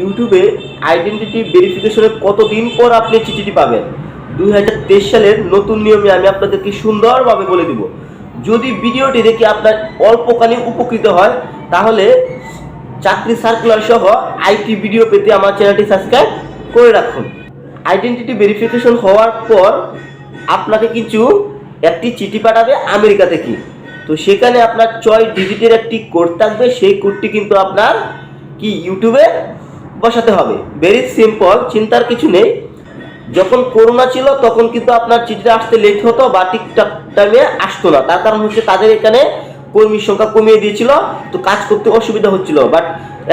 ইউটিউবে আইডেন্টিটি ভেরিফিকেশনের কতদিন পর আপনি চিঠিটি পাবেন? দুই হাজার তেইশ সালের নতুন নিয়মে আমি আপনাদেরকে সুন্দরভাবে বলে দিব। যদি ভিডিওটি দেখে আপনার অল্পকালীন উপকৃত হয়, তাহলে চাকরি সার্কুলার সহ আইটি ভিডিও পেতে আমার চ্যানেলটি সাবস্ক্রাইব করে রাখুন। আইডেন্টিটি ভেরিফিকেশন হওয়ার পর আপনাকে কিছু একটি চিঠি পাঠাবে আমেরিকা থেকে। তো সেখানে আপনার ছয় ডিজিটের একটি কোড থাকবে, সেই কোডটি কিন্তু আপনার কি ইউটিউবে বসাতে হবে। ভেরি সিম্পল চিন্তার কিছু নেই। যখন করোনা ছিল, তখন কিন্তু আপনার চিঠিটা আসতে লেট হতো বা ঠিকঠাক টাইমে আসতো না। তার কারণ হচ্ছে তাদের এখানে কর্মীর সংখ্যা কমিয়ে দিয়েছিল, তো কাজ করতে অসুবিধা হচ্ছিল। বাট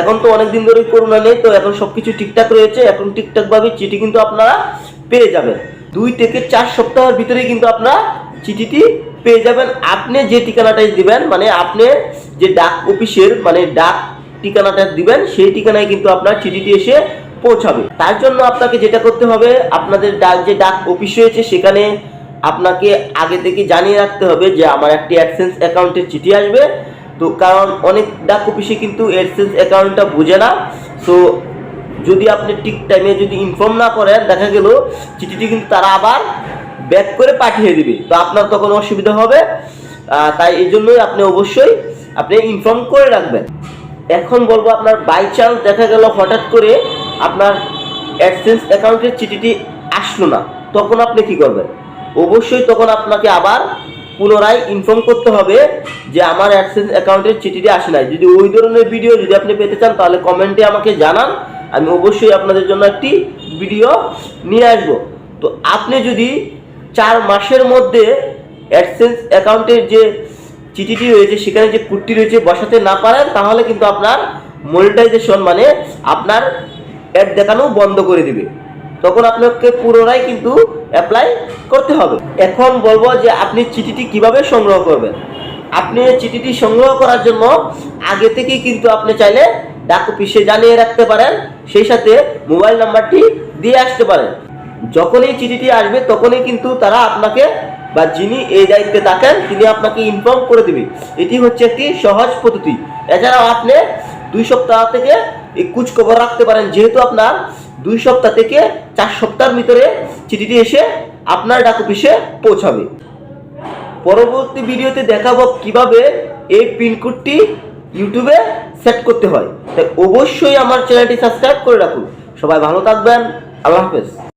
এখন তো অনেক দিন ধরে করোনা নেই, তো এখন সব কিছু ঠিকঠাক রয়েছে। এখন ঠিকঠাকভাবে চিঠি কিন্তু আপনারা পেয়ে যাবেন। দুই থেকে চার সপ্তাহের ভিতরেই কিন্তু আপনারা চিঠিটি পেয়ে যাবেন। আপনি যে ঠিকানাটাই দিবেন মানে আপনি যে ডাক অফিসের মানে ডাক ঠিকানাটা দিবেন, সেই ঠিকানায় কিন্তু আপনার চিঠিটি এসে পৌঁছাবে। তার জন্য আপনাকে যেটা করতে হবে, আপনাদের ডাক যে ডাক অফিস রয়েছে, সেখানে আপনাকে আগে থেকে জানিয়ে রাখতে হবে যে আমার একটি অ্যাডসেন্স অ্যাকাউন্টের চিঠি আসবে। তো কারণ অনেক ডাক অফিসে কিন্তু অ্যাডসেন্স অ্যাকাউন্টটা বোঝে না। সো যদি আপনি ঠিক টাইমে যদি ইনফর্ম না করেন, দেখা গেল চিঠিটি কিন্তু তারা আবার ব্যাক করে পাঠিয়ে দিবে। তো আপনার তখন অসুবিধা হবে। তাই এই জন্যই আপনি অবশ্যই আপনি ইনফর্ম করে রাখবেন। এখন বলব আপনার বাই চান্স দেখা গেল হঠাৎ করে আপনার অ্যাডসেন্স অ্যাকাউন্টের চিঠিটি আসলো না, তখন আপনি কি করবেন? অবশ্যই তখন আপনাকে আবার পুনরায় ইনফর্ম করতে হবে যে আমার অ্যাডসেন্স অ্যাকাউন্টের চিঠিটি আসে নাই। যদি ওই ধরনের ভিডিও যদি আপনি পেতে চান, তাহলে কমেন্টে আমাকে জানান, আমি অবশ্যই আপনাদের জন্য একটি ভিডিও নিয়ে আসব। তো আপনি যদি চার মাসের মধ্যে অ্যাডসেন্স অ্যাকাউন্টের যে চিঠিটি রয়েছে, সেখানে যে কুটটি রয়েছে, বসাতে না পারেন, তাহলে কিন্তু আপনার মনিটাইজেশন মানে আপনার অ্যাড দেখানো বন্ধ করে দিবে। তখন আপনাকে পুনরায় কিন্তু অ্যাপ্লাই করতে হবে। এখন বলব যে আপনি চিঠিটি কীভাবে সংগ্রহ করবেন? আপনি চিঠিটি সংগ্রহ করার জন্য আগে থেকেই কিন্তু আপনি চাইলে ডাক অফিসে জানিয়ে রাখতে পারেন, সেই সাথে মোবাইল নাম্বারটি দিয়ে আসতে পারেন। যখনই চিঠিটি আসবে, তখনই কিন্তু তারা আপনাকে বা যিনি এই দায়িত্বে থাকেন, তিনি আপনাকে ইনফর্ম করে দিবে। এটি হচ্ছে একটি সহজ পদ্ধতি। এছাড়াও আপনি দুই সপ্তাহ থেকে এই খবর রাখতে পারেন, যেহেতু আপনার দুই সপ্তাহ থেকে চার সপ্তাহের ভিতরে চিঠিটি এসে আপনার ডাক অফিসে পৌঁছাবে। পরবর্তী ভিডিওতে দেখাবো কীভাবে এই পিনকোডটি ইউটিউবে সেট করতে হয়। তাই অবশ্যই আমার চ্যানেলটি সাবস্ক্রাইব করে রাখুন। সবাই ভালো থাকবেন। আল্লাহ হাফেজ।